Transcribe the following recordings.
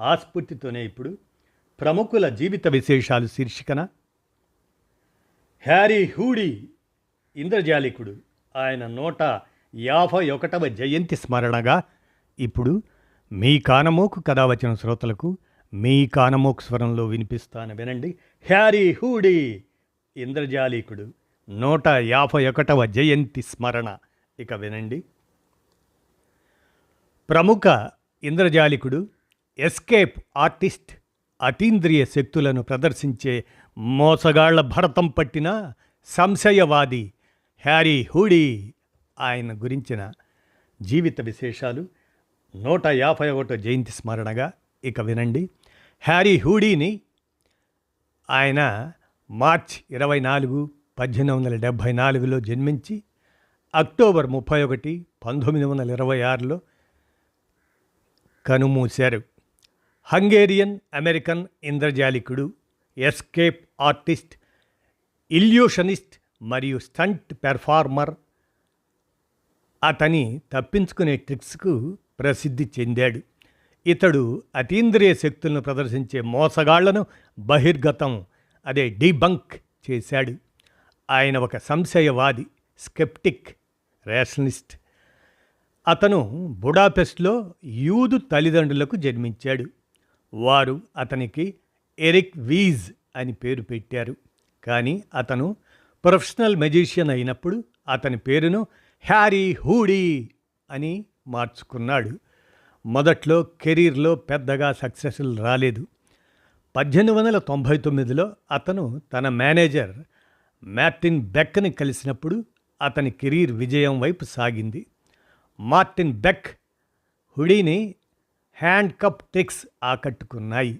ఆస్ఫూర్తితోనే ఇప్పుడు ప్రముఖుల జీవిత విశేషాలు శీర్షికన. హ్యారీ హూడీ ఇంద్రజాలికుడు. ఆయన నూట యాభై ఒకటవ జయంతి స్మరణగా ఇప్పుడు మీ కానమోకు కథ వచ్చిన శ్రోతలకు మీ కానమోకు స్వరంలో వినిపిస్తాను వినండి. హ్యారీ హూడీ ఇంద్రజాలికుడు నూట యాభై ఒకటవ జయంతి స్మరణ. ఇక వినండి. ప్రముఖ ఇంద్రజాలికుడు ఎస్కేప్ ఆర్టిస్ట్ అతీంద్రియ శక్తులను ప్రదర్శించే మోసగాళ్ళ భరతం పట్టిన సంశయవాది హ్యారీ హూడీ ఆయన గురించిన జీవిత విశేషాలు నూట యాభై ఒకటో జయంతి స్మరణగా ఇక వినండి. హ్యారీ హూడీని ఆయన మార్చ్ ఇరవై నాలుగు పద్దెనిమిది వందల డెబ్భై నాలుగులో జన్మించి అక్టోబర్ ముప్పై ఒకటి పంతొమ్మిది వందల ఇరవై ఆరులో కనుమూశారు. హంగేరియన్ అమెరికన్ ఇంద్రజాలికుడు ఎస్కేప్ ఆర్టిస్ట్ ఇల్యూషనిస్ట్ మరియు స్టంట్ పెర్ఫార్మర్. అతని తప్పించుకునే ట్రిక్స్కు ప్రసిద్ధి చెందాడు. ఇతడు అతీంద్రియ శక్తులను ప్రదర్శించే మోసగాళ్ళను బహిర్గతం అదే డీబంక్ చేశాడు. ఆయన ఒక సంశయవాది స్కెప్టిక్ రేషనలిస్ట్. అతను బుడాపెస్ట్లో యూదు తల్లిదండ్రులకు జన్మించాడు. వారు అతనికి ఎరిక్ వీజ్ అని పేరు పెట్టారు. కానీ అతను ప్రొఫెషనల్ మెజిషియన్ అయినప్పుడు అతని పేరును హ్యారీ హూడీ అని మార్చుకున్నాడు. మొదట్లో కెరీర్లో పెద్దగా సక్సెస్ఫుల్ రాలేదు. పద్దెనిమిది వందల తొంభై తొమ్మిదిలో అతను తన మేనేజర్ మార్టిన్ బెక్ని కలిసినప్పుడు అతని కెరీర్ విజయం వైపు సాగింది. Martin Beck Houdini handcuff tricks ఆకట్టుకున్నాయి.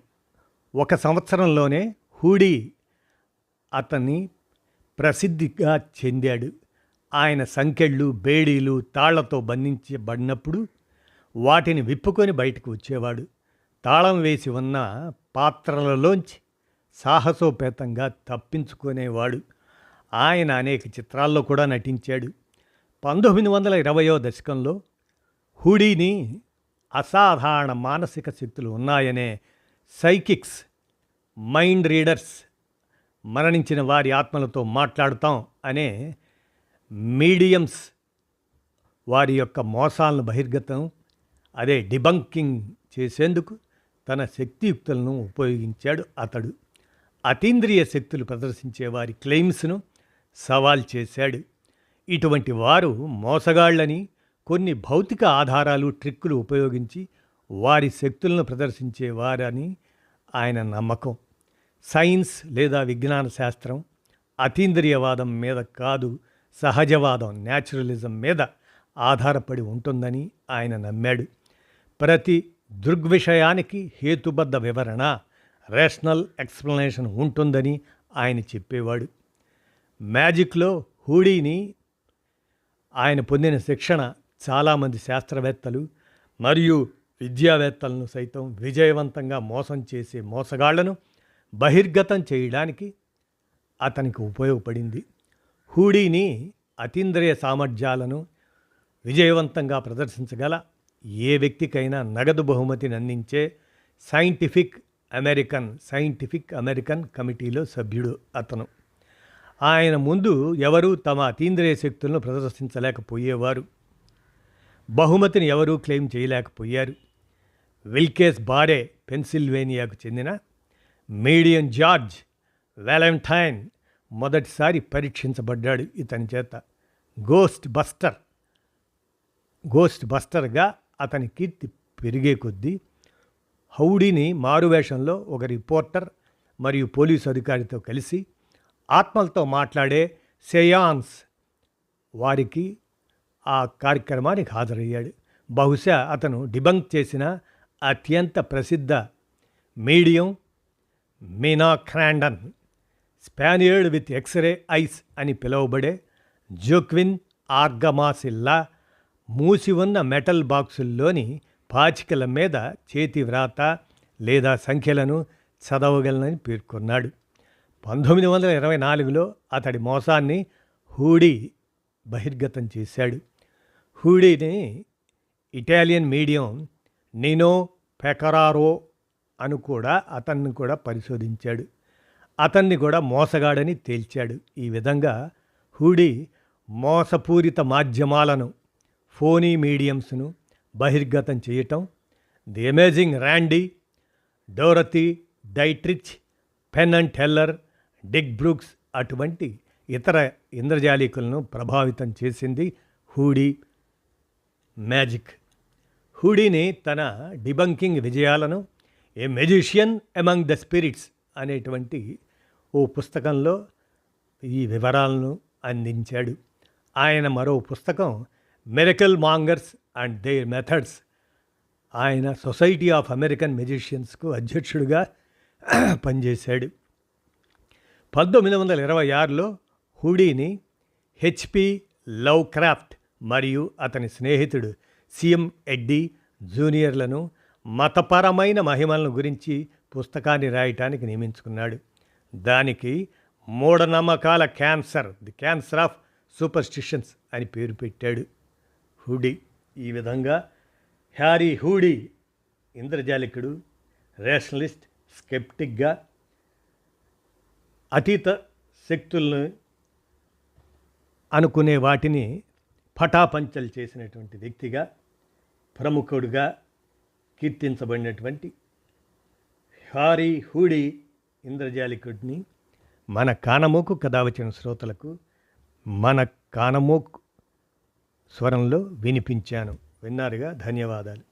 ఒక సంవత్సరంలోనే హూడీ అతన్ని ప్రసిద్ధిగా చెందాడు. ఆయన సంకెళ్ళు బేడీలు తాళ్ళతో బంధించబడినప్పుడు వాటిని విప్పుకొని బయటకు వచ్చేవాడు. తాళం వేసి ఉన్న పాత్రలలోంచి సాహసోపేతంగా తప్పించుకునేవాడు. ఆయన అనేక చిత్రాల్లో కూడా నటించాడు. పంతొమ్మిది వందల ఇరవయో దశకంలో హుడీని అసాధారణ మానసిక శక్తులు ఉన్నాయనే సైకిక్స్ మైండ్ రీడర్స్ మరణించిన వారి ఆత్మలతో మాట్లాడుతాం అనే మీడియమ్స్ వారి యొక్క మోసాలను బహిర్గతం అదే డిబంకింగ్ చేసేందుకు తన శక్తియుక్తులను ఉపయోగించాడు అతడు. అతీంద్రియ శక్తులు ప్రదర్శించే వారి క్లెయిమ్స్ను సవాల్ చేశాడు. ఇటువంటి వారు మోసగాళ్ళని కొన్ని భౌతిక ఆధారాలు ట్రిక్కులు ఉపయోగించి వారి శక్తులను ప్రదర్శించేవారని ఆయన నమ్మకం. సైన్స్ లేదా విజ్ఞాన శాస్త్రం అతీంద్రియవాదం మీద కాదు సహజవాదం న్యాచురలిజం మీద ఆధారపడి ఉంటుందని ఆయన నమ్మాడు. ప్రతి దృగ్విషయానికి హేతుబద్ధ వివరణ రేషనల్ ఎక్స్ప్లెనేషన్ ఉంటుందని ఆయన చెప్పేవాడు. మ్యాజిక్లో హూడీని ఆయన పొందిన శిక్షణ చాలామంది శాస్త్రవేత్తలు మరియు విద్యావేత్తలను సైతం విజయవంతంగా మోసం చేసే మోసగాళ్ళను బహిర్గతం చేయడానికి అతనికి ఉపయోగపడింది. హూడీని అతీంద్రియ సామర్థ్యాలను విజయవంతంగా ప్రదర్శించగల ఏ వ్యక్తికైనా నగదు బహుమతిని అందించే సైంటిఫిక్ అమెరికన్ సైంటిఫిక్ అమెరికన్ కమిటీలో సభ్యుడు అతను. ఆయన ముందు ఎవరూ తమ అతీంద్రియ శక్తులను ప్రదర్శించలేకపోయేవారు. బహుమతిని ఎవరూ క్లెయిమ్ చేయలేకపోయారు. విల్కేస్ బారే పెన్సిల్వేనియాకు చెందిన మీడియం జార్జ్ వ్యాలంటైన్ మొదటిసారి పరీక్షించబడ్డాడు ఇతని చేత. గోస్ట్ బస్టర్ గోస్ట్ బస్టర్గా అతని కీర్తి పెరిగే కొద్దీ హౌడీని మారువేషంలో ఒక రిపోర్టర్ మరియు పోలీసు అధికారితో కలిసి ఆత్మలతో మాట్లాడే సెయాన్స్ వారికి ఆ కార్యక్రమానికి హాజరయ్యాడు. బహుశా అతను డిబంక్ చేసిన అత్యంత ప్రసిద్ధ medium Mina Crandon Spaniard with X-ray eyes అని పిలువబడే జోక్విన్ ఆర్గమాసిల్లా మూసి ఉన్న మెటల్ బాక్సుల్లోని పాచికల మీద చేతి వ్రాత లేదా సంఖ్యలను చదవగలనని పేర్కొన్నాడు. పంతొమ్మిది వందల ఇరవై నాలుగులో అతడి మోసాన్ని హూడీ బహిర్గతం చేశాడు. Houdini Italian medium Nino Pecoraro అని కూడా అతన్ని కూడా పరిశోధించాడు. అతన్ని కూడా మోసగాడని తేల్చాడు. ఈ విధంగా హూడీ మోసపూరిత మాధ్యమాలను ఫోనీ మీడియంస్ను బహిర్గతం చేయటం the Amazing Randi Dorothy Dietrich Penn and Teller Dick Brooks అటువంటి ఇతర ఇంద్రజాలికులను ప్రభావితం చేసింది హూడీ. మ్యాజిక్. హుడీని తన డిబంకింగ్ విజయాలను a magician among the spirits అనేటువంటి ఓ పుస్తకంలో ఈ వివరాలను అందించాడు. ఆయన మరో పుస్తకం miracle mongers and their methods. ఆయన సొసైటీ ఆఫ్ అమెరికన్ మెజిషియన్స్కు అధ్యక్షుడిగా పనిచేశాడు. పంతొమ్మిది వందల ఇరవై ఆరులో హుడీని హెచ్పి లవ్ క్రాఫ్ట్ మరియు అతని స్నేహితుడు సీఎం ఎడ్డీ జూనియర్లను మతపరమైన మహిమలను గురించి పుస్తకాన్ని రాయటానికి నియమించుకున్నాడు. దానికి మూఢనమ్మకాల cancer the cancer of superstitions అని పేరు పెట్టాడు. హూడీ ఈ విధంగా హ్యారీ హూడీ ఇంద్రజాలికుడు రేషనలిస్ట్ స్కెప్టిక్గా అతీత శక్తులను అనుకునే వాటిని పటాపంచలు చేసినటువంటి వ్యక్తిగా ప్రముఖుడుగా కీర్తించబడినటువంటి హారీ హూడీ ఇంద్రజాలికుడిని మన కానమోకు కథ వచ్చిన శ్రోతలకు మన కానమోకు స్వరంలో వినిపించాను. విన్నారుగా? ధన్యవాదాలు.